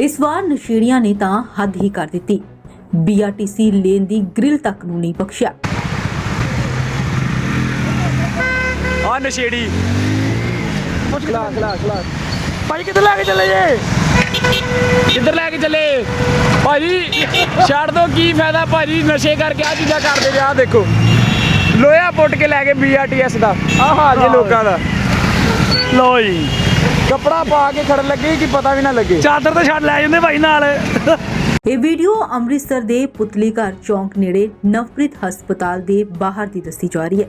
ਇਸ ਵਾਰ ਨਸ਼ੇੜੀਆਂ ਨੇ ਤਾਂ ਹੱਦ ਹੀ ਕਰ ਦਿੱਤੀ। ਬੀਆਰਟੀਸੀ ਲੇਨ ਦੀ ਗ੍ਰਿਲ ਤੱਕ ਨੂੰ ਨਹੀਂ ਬਖਸ਼ਿਆ। ਆ ਨਸ਼ੇੜੀ। ਖਲਾ ਖਲਾ ਖਲਾ ਭਾਈ ਕਿੱਧਰ ਲੈ ਕੇ ਚੱਲੇ ਜੇ? ਕਿੱਧਰ ਲੈ ਕੇ ਚੱਲੇ? ਭਾਜੀ ਛੱਡ ਦੋ ਕੀ ਫਾਇਦਾ ਭਾਜੀ ਨਸ਼ੇ ਕਰਕੇ ਆ ਚੀਜ਼ਾਂ ਕਰਦੇ ਜੇ ਆ ਦੇਖੋ। ਲੋਹਾ ਪੁੱਟ ਕੇ ਲੈ ਕੇ ਬੀਆਰਟੀਐਸ ਦਾ। ਆ ਹਾਲ ਜੇ ਲੋਕਾਂ ਦਾ। ਲੋ ਜੀ। ਕੱਪੜਾ ਪਾ ਕੇ ਖੜਨ ਲੱਗੇ ਕਿ ਪਤਾ ਵੀ ਨਾ ਲੱਗੇ। ਚਾਦਰ ਤੇ ਛੱਡ ਲੈ ਜਾਂਦੇ ਭਾਈ ਨਾਲ। ਇਹ ਵੀਡੀਓ ਅੰਮ੍ਰਿਤਸਰ ਦੇ ਪੁਤਲੀ ਘਰ ਚੌਂਕ ਨੇੜੇ ਨਵਪ੍ਰੀਤ ਹਸਪਤਾਲ ਦੇ ਬਾਹਰ ਦੀ ਦੱਸੀ ਜਾ ਰਹੀ ਹੈ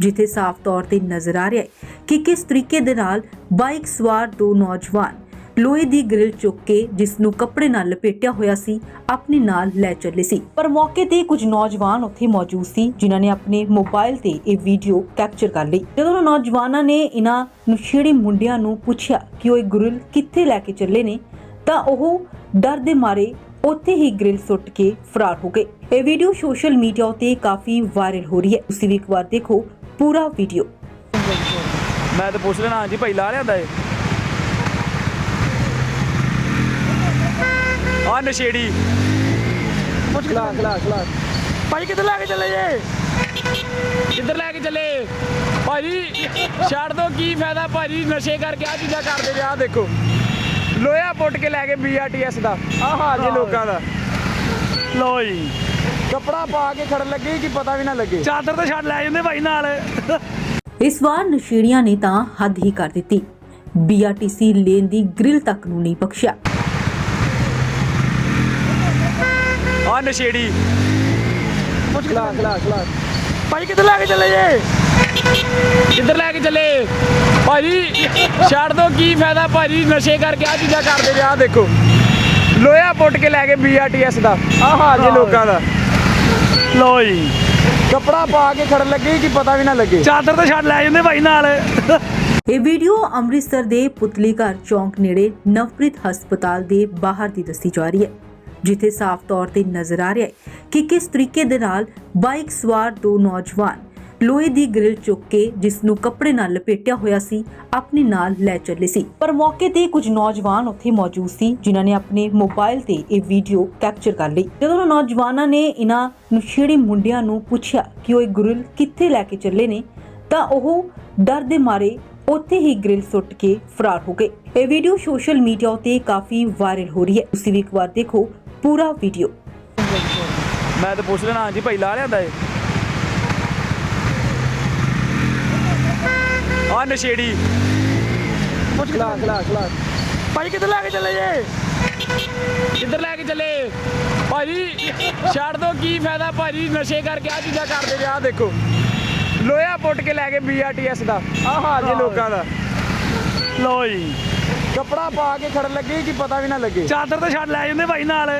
ਜਿੱਥੇ ਸਾਫ਼ ਤੌਰ ਤੇ ਨਜ਼ਰ ਆ ਰਿਹਾ ਹੈ ਕਿ ਕਿਸ ਤਰੀਕੇ ਦੇ ਨਾਲ ਬਾਈਕ ਸਵਾਰ ਦੋ ਨੌਜਵਾਨ ਲੋਹੇ ਦੀ ਗ੍ਰਿਲ ਚੁੱਕ ਕੇ ਜਿਸ ਨੂੰ ਕੱਪੜੇ ਨਾਲ ਲਪੇਟਿਆ ਹੋਇਆ ਸੀ, ਆਪਣੇ ਨਾਲ ਲੈ ਚੱਲੇ ਸੀ। ਪਰ ਮੌਕੇ ਤੇ ਕੁਝ ਨੌਜਵਾਨ ਉੱਥੇ ਮੌਜੂਦ ਸੀ, ਜਿਨ੍ਹਾਂ ਨੇ ਆਪਣੇ ਮੋਬਾਈਲ ਤੇ ਇਹ ਵੀਡੀਓ ਕੈਪਚਰ ਕਰ ਲਈ। ਜਦੋਂ ਨੌਜਵਾਨਾਂ ਨੇ ਇਹਨਾਂ ਨਸ਼ੇੜੀ ਮੁੰਡਿਆਂ ਨੂੰ ਪੁੱਛਿਆ ਕਿ ਉਹ ਇਹ ਗ੍ਰਿਲ ਕਿੱਥੇ ਲੈ ਕੇ ਚੱਲੇ ਨੇ, ਤਾਂ ਉਹ ਡਰ ਦੇ ਮਾਰੇ ਉੱਥੇ ਹੀ ਗ੍ਰਿਲ ਸੁੱਟ ਕੇ ਫਰਾਰ ਹੋ ਗਏ। ਇਹ ਵੀਡੀਓ ਸੋਸ਼ਲ ਮੀਡੀਆ ਉਤੇ ਕਾਫੀ ਵਾਇਰਲ ਹੋ ਰਹੀ ਹੈ। ਤੁਸੀਂ ਵੀ ਇੱਕ ਵਾਰ ਦੇਖੋ ਪੂਰਾ ਵੀਡੀਓ। ਮੈਂ ਤਾਂ ਪੁੱਛ ਲੈਣਾ, ਹਾਂਜੀ, ਭਾਈ ਲਾ ਲਿਆਂਦਾ ਏ ਆ ਨਸ਼ੇੜੀ। ਖਲਾ ਖਲਾ ਖਲਾ। ਭਾਈ ਕਿੱਧਰ ਲੈ ਕੇ ਚੱਲੇ ਜੇ? ਕਿੱਧਰ ਲੈ ਕੇ ਚੱਲੇ? ਭਾਜੀ ਛੱਡ ਦੋ ਕੀ ਫਾਇਦਾ ਭਾਜੀ ਨਸ਼ੇ ਕਰਕੇ ਆ ਚੀਜ਼ਾਂ ਕਰਦੇ ਜੇ ਆ ਦੇਖੋ। ਲੋਹਾ ਪੁੱਟ ਕੇ ਲੈ ਕੇ ਬੀਆਰਟੀਐਸ ਦਾ ਆ ਹਾਲ ਜੇ ਲੋਕਾਂ ਦਾ। ਲੋ ਜੀ। ਕੱਪੜਾ ਪਾ ਕੇ ਖੜਨ ਲੱਗੇ ਕਿ ਪਤਾ ਵੀ ਨਾ ਲੱਗੇ। ਚਾਦਰ ਤੇ ਛੱਡ ਲੈ ਜਾਂਦੇ ਭਾਈ ਨਾਲ। ਇਸ ਵਾਰ ਨਸ਼ੇੜੀਆਂ ਨੇ ਤਾਂ ਹੱਦ ਹੀ ਕਰ ਦਿੱਤੀ। ਬੀਆਰਟੀਸੀ ਲੇਨ ਦੀ ਗ੍ਰਿਲ ਤੱਕ ਨੂੰ ਨਹੀਂ ਬਖਸ਼ਿਆ। ਆ ਨਸ਼ੇੜੀ। ਖਲਾ ਖਲਾ ਖਲਾ ਭਾਈ ਕਿੱਧਰ ਲੈ ਕੇ ਚੱਲੇ ਜੇ? ਕਿੱਧਰ ਲੈ ਕੇ ਚੱਲੇ? ਭਾਜੀ ਛੱਡ ਦੋ ਕੀ ਫਾਇਦਾ ਭਾਜੀ ਨਸ਼ੇ ਕਰਕੇ ਆ ਚੀਜ਼ਾਂ ਕਰਦੇ ਜੇ ਆ ਦੇਖੋ। ਲੋਹਾ ਪੁੱਟ ਕੇ ਲੈ ਕੇ ਬੀਆਰਟੀਐਸ ਦਾ। ਆ ਹਾਲ ਜੇ ਲੋਕਾਂ ਦਾ। ਲੋ ਜੀ। ਕੱਪੜਾ ਪਾ ਕੇ ਖੜਨ ਲੱਗੇ ਕਿ ਪਤਾ ਵੀ ਨਾ ਲੱਗੇ। ਚਾਦਰ ਤੇ ਛੱਡ ਲੈ ਜਾਂਦੇ ਭਾਈ ਨਾਲ। ਇਹ ਵੀਡੀਓ ਅੰਮ੍ਰਿਤਸਰ ਦੇ ਪੁਤਲੀ ਘਰ ਚੌਂਕ ਨੇੜੇ ਨਵਪ੍ਰੀਤ ਹਸਪਤਾਲ ਦੇ ਬਾਹਰ ਦੀ ਦੱਸੀ ਜਾ ਰਹੀ ਹੈ। ਜਿੱਥੇ ਸਾਫ਼ ਤੌਰ ਤੇ ਨਜ਼ਰ ਆ ਰਿਹਾ ਹੈ ਕਿ ਕਿਸ ਤਰੀਕੇ ਦੇ ਨਾਲ ਬਾਈਕ ਸਵਾਰ ਦੋ ਨੌਜਵਾਨ ਲੋਹੇ ਦੀ ਗ੍ਰਿਲ ਚੁੱਕ ਕੇ ਜਿਸ ਨੂੰ ਕੱਪੜੇ ਨਾਲ ਲਪੇਟਿਆ ਹੋਇਆ ਸੀ, ਆਪਣੇ ਨਾਲ ਲੈ ਚੱਲੇ ਸੀ। ਪਰ ਮੌਕੇ ਤੇ ਕੁਝ ਨੌਜਵਾਨ ਉੱਥੇ ਮੌਜੂਦ ਸੀ, ਜਿਨ੍ਹਾਂ ਨੇ ਆਪਣੇ ਮੋਬਾਈਲ ਤੇ ਇਹ ਵੀਡੀਓ ਕੈਪਚਰ ਕਰ ਲਈ। ਜਦੋਂ ਉਹਨਾਂ ਨੌਜਵਾਨਾਂ ਨੇ ਇਹਨਾਂ ਨਸ਼ੇੜੀ ਮੁੰਡਿਆਂ ਨੂੰ ਪੁੱਛਿਆ ਕਿ ਉਹ ਇਹ ਗ੍ਰਿਲ ਕਿੱਥੇ ਲੈ ਕੇ ਚੱਲੇ ਨੇ, ਤਾਂ ਉਹ ਡਰ ਦੇ ਮਾਰੇ ਉੱਥੇ ਹੀ ਗ੍ਰਿਲ ਸੁੱਟ ਕੇ ਫਰਾਰ ਹੋ ਗਏ। ਇਹ ਵੀਡੀਓ ਸੋਸ਼ਲ ਮੀਡੀਆ ਉਤੇ ਕਾਫੀ ਵਾਇਰਲ ਹੋ ਰਹੀ ਹੈ। ਤੁਸੀਂ ਵੀ ਇੱਕ ਵਾਰ ਦੇਖੋ ਪੂਰਾ ਵੀਡੀਓ। ਮੈਂ ਤਾਂ ਪੁੱਛ ਲੈਣਾ ਹਾਂਜੀ ਭਾਈ ਲਾ ਲਿਆਂਦਾ ਏ ਆ ਨਸ਼ੇੜੀ। ਖਲਾ ਖਲਾ ਖਲਾ। ਭਾਈ ਕਿੱਧਰ ਲੈ ਕੇ ਚੱਲੇ ਜੇ? ਕਿੱਧਰ ਲੈ ਕੇ ਚੱਲੇ? ਭਾਜੀ ਛੱਡ ਦੋ ਕੀ ਫਾਇਦਾ ਭਾਜੀ ਨਸ਼ੇ ਕਰਕੇ ਆ ਚੀਜ਼ਾਂ ਕਰਦੇ ਜੇ ਆ ਦੇਖੋ। ਲੋਹਾ ਪੁੱਟ ਕੇ ਲੈ ਕੇ ਬੀਆਰਟੀਐਸ ਦਾ। ਆ ਹਾਲ ਜੇ ਲੋਕਾਂ ਦਾ। ਲੋ ਜੀ ਕੱਪੜਾ ਪਾ ਕੇ ਖੜਨ ਲੱਗੇ ਕਿ ਪਤਾ ਵੀ ਨਾ ਲੱਗੇ। ਚਾਦਰ ਤੇ ਛੱਡ ਲੈ ਜਾਂਦੇ ਭਾਈ ਨਾਲ।